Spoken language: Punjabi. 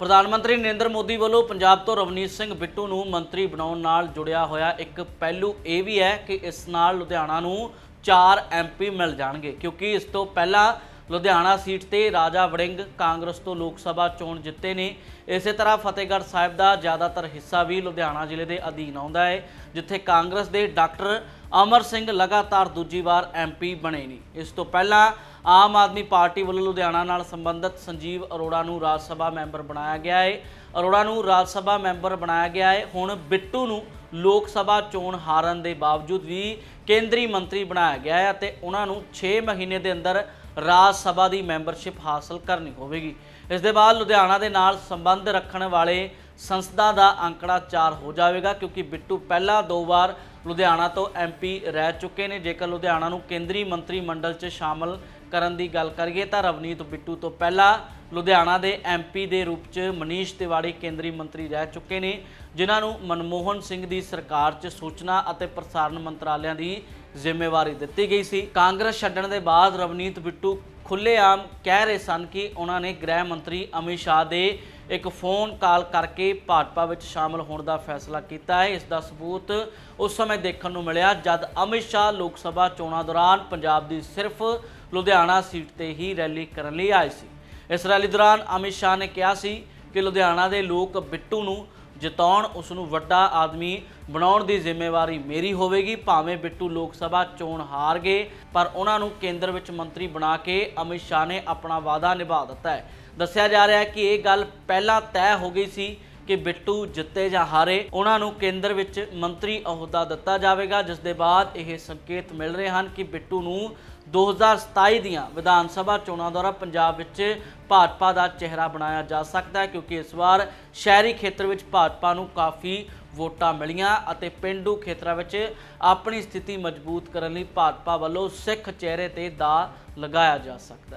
ਪ੍ਰਧਾਨ ਮੰਤਰੀ ਨਰਿੰਦਰ ਮੋਦੀ ਵੱਲੋਂ ਪੰਜਾਬ ਤੋਂ ਰਵਨੀਤ ਸਿੰਘ ਬਿੱਟੂ ਨੂੰ ਮੰਤਰੀ ਬਣਾਉਣ ਨਾਲ ਜੁੜਿਆ ਹੋਇਆ ਇੱਕ ਪਹਿਲੂ ਇਹ ਵੀ ਹੈ ਕਿ ਇਸ ਨਾਲ ਲੁਧਿਆਣਾ ਨੂੰ 4 ਐਮਪੀ ਮਿਲ ਜਾਣਗੇ, ਕਿਉਂਕਿ ਇਸ ਤੋਂ ਪਹਿਲਾਂ ਲੁਧਿਆਣਾ ਸੀਟ ਤੇ ਰਾਜਾ ਵੜਿੰਗ ਕਾਂਗਰਸ ਤੋਂ ਲੋਕ ਸਭਾ ਚੋਣ ਜਿੱਤੇ ਨੇ। ਇਸੇ ਤਰ੍ਹਾਂ ਫਤਿਹਗੜ੍ਹ ਸਾਹਿਬ ਦਾ ਜ਼ਿਆਦਾਤਰ ਹਿੱਸਾ ਵੀ ਲੁਧਿਆਣਾ ਜ਼ਿਲ੍ਹੇ ਦੇ ਅਧੀਨ ਆਉਂਦਾ ਹੈ, ਜਿੱਥੇ ਕਾਂਗਰਸ ਦੇ ਡਾਕਟਰ ਅਮਰ ਸਿੰਘ ਲਗਾਤਾਰ ਦੂਜੀ ਵਾਰ ਐਮਪੀ ਬਣੇ ਨੇ। ਇਸ ਤੋਂ ਪਹਿਲਾਂ ਆਮ ਆਦਮੀ ਪਾਰਟੀ ਵੱਲੋਂ ਲੁਧਿਆਣਾ ਨਾਲ ਸੰਬੰਧਿਤ ਸੰਜੀਵ ਅਰੋੜਾ ਨੂੰ ਰਾਜ ਸਭਾ ਮੈਂਬਰ ਬਣਾਇਆ ਗਿਆ ਹੈ। ਅਰੋੜਾ ਨੂੰ ਰਾਜ ਸਭਾ ਮੈਂਬਰ ਬਣਾਇਆ ਗਿਆ ਹੈ। ਹੁਣ ਬਿੱਟੂ ਨੂੰ ਲੋਕ ਸਭਾ ਚੋਣ ਹਾਰਨ ਦੇ ਬਾਵਜੂਦ ਵੀ ਕੇਂਦਰੀ ਮੰਤਰੀ ਬਣਾਇਆ ਗਿਆ ਹੈ ਅਤੇ ਉਹਨਾਂ ਨੂੰ 6 ਮਹੀਨੇ ਦੇ ਅੰਦਰ ਰਾਜ ਸਭਾ ਦੀ ਮੈਂਬਰਸ਼ਿਪ ਹਾਸਲ ਕਰਨੀ ਹੋਵੇਗੀ। ਇਸ ਦੇ ਬਾਅਦ ਲੁਧਿਆਣਾ ਦੇ ਨਾਲ ਸੰਬੰਧ ਰੱਖਣ ਵਾਲੇ ਸੰਸਦਾ ਦਾ ਅੰਕੜਾ 4 ਹੋ ਜਾਵੇਗਾ, ਕਿਉਂਕਿ ਬਿੱਟੂ ਪਹਿਲਾਂ ਦੋ ਵਾਰ ਲੁਧਿਆਣਾ ਤੋਂ ਐਮਪੀ ਰਹਿ ਚੁੱਕੇ ਨੇ। ਜੇਕਰ ਲੁਧਿਆਣਾ ਨੂੰ ਕੇਂਦਰੀ ਮੰਤਰੀ ਮੰਡਲ 'ਚ ਸ਼ਾਮਲ ਕਰਨ ਦੀ ਗੱਲ ਕਰੀਏ ਤਾਂ ਰਵਨੀਤ ਬਿੱਟੂ ਤੋਂ ਪਹਿਲਾਂ ਲੁਧਿਆਣਾ ਦੇ ਐਮਪੀ ਦੇ ਰੂਪ 'ਚ ਮਨੀਸ਼ ਤਿਵਾੜੀ ਕੇਂਦਰੀ ਮੰਤਰੀ ਰਹਿ ਚੁੱਕੇ ਨੇ, ਜਿਨ੍ਹਾਂ ਨੂੰ ਮਨਮੋਹਨ ਸਿੰਘ ਦੀ ਸਰਕਾਰ 'ਚ ਸੂਚਨਾ ਅਤੇ ਪ੍ਰਸਾਰਣ ਮੰਤਰਾਲਿਆਂ ਦੀ ਜ਼ਿੰਮੇਵਾਰੀ ਦਿੱਤੀ ਗਈ ਸੀ। ਕਾਂਗਰਸ ਛੱਡਣ ਦੇ ਬਾਅਦ ਰਵਨੀਤ ਬਿੱਟੂ ਖੁੱਲ੍ਹੇਆਮ ਕਹਿ ਰਹੇ ਸਨ ਕਿ ਉਹਨਾਂ ਨੇ ਗ੍ਰਹਿ ਮੰਤਰੀ ਅਮਿਤ ਸ਼ਾਹ ਦੇ ਇੱਕ ਫੋਨ ਕਾਲ ਕਰਕੇ ਭਾਜਪਾ ਵਿੱਚ ਸ਼ਾਮਲ ਹੋਣ ਦਾ ਫੈਸਲਾ ਕੀਤਾ ਹੈ। ਇਸ ਦਾ ਸਬੂਤ ਉਸ ਸਮੇਂ ਦੇਖਣ ਨੂੰ ਮਿਲਿਆ ਜਦ ਅਮਿਤ ਸ਼ਾਹ ਲੋਕ ਸਭਾ ਚੋਣਾਂ ਦੌਰਾਨ ਪੰਜਾਬ ਦੀ ਸਿਰਫ ਲੁਧਿਆਣਾ ਸੀਟ ਤੇ ਹੀ ਰੈਲੀ ਕਰਨ ਲਈ ਆਏ ਸੀ। ਇਸ ਰੈਲੀ ਦੌਰਾਨ ਅਮਿਤ ਸ਼ਾਹ ਨੇ ਕਿਹਾ ਸੀ ਕਿ ਲੁਧਿਆਣਾ ਦੇ ਲੋਕ ਬਿੱਟੂ ਨੂੰ ਜਿਤਾਉਣ ਉਸ ਨੂੰ ਵੱਡਾ ਆਦਮੀ ਬਣਾਉਣ ਦੀ ਜ਼ਿੰਮੇਵਾਰੀ ਮੇਰੀ ਹੋਵੇਗੀ, ਭਾਵੇਂ ਬਿੱਟੂ ਲੋਕ ਸਭਾ ਚੋਣ ਹਾਰ ਗਏ ਪਰ ਉਹਨਾਂ ਨੂੰ ਕੇਂਦਰ ਵਿੱਚ ਮੰਤਰੀ ਬਣਾ ਕੇ ਅਮਿਤ ਸ਼ਾਹ ਨੇ ਆਪਣਾ ਵਾਅਦਾ ਨਿਭਾ ਦਿੱਤਾ ਹੈ। ਦੱਸਿਆ ਜਾ ਰਿਹਾ ਹੈ ਕਿ ਇਹ ਗੱਲ ਪਹਿਲਾਂ ਤੈਅ ਹੋ ਗਈ ਸੀ ਕਿ ਬਿੱਟੂ ਜਿੱਤੇ ਜਾਂ ਹਾਰੇ, ਉਹਨਾਂ ਨੂੰ ਕੇਂਦਰ ਵਿੱਚ ਮੰਤਰੀ ਅਹੁਦਾ ਦਿੱਤਾ ਜਾਵੇਗਾ, ਜਿਸ ਦੇ ਬਾਅਦ ਇਹ ਸੰਕੇਤ ਮਿਲ ਰਹੇ ਹਨ ਕਿ ਬਿੱਟੂ ਨੂੰ 2027 ਦੀਆਂ ਵਿਧਾਨ ਸਭਾ ਚੋਣਾਂ ਦੁਆਰਾ ਪੰਜਾਬ ਵਿੱਚ ਭਾਜਪਾ ਦਾ ਚਿਹਰਾ ਬਣਾਇਆ ਜਾ ਸਕਦਾ ਹੈ ਕਿਉਂਕਿ ਇਸ ਵਾਰ ਸ਼ਹਿਰੀ ਖੇਤਰ ਵਿੱਚ ਭਾਜਪਾ ਨੂੰ ਕਾਫੀ ਵੋਟਾਂ ਮਿਲੀਆਂ ਅਤੇ ਪਿੰਡੂ ਖੇਤਰਾਂ ਵਿੱਚ ਆਪਣੀ ਸਥਿਤੀ ਮਜ਼ਬੂਤ ਕਰਨ ਲਈ ਭਾਜਪਾ ਵੱਲੋਂ ਸਿੱਖ ਚਿਹਰੇ ਤੇ ਦਾ ਲਗਾਇਆ ਜਾ ਸਕਦਾ ਹੈ।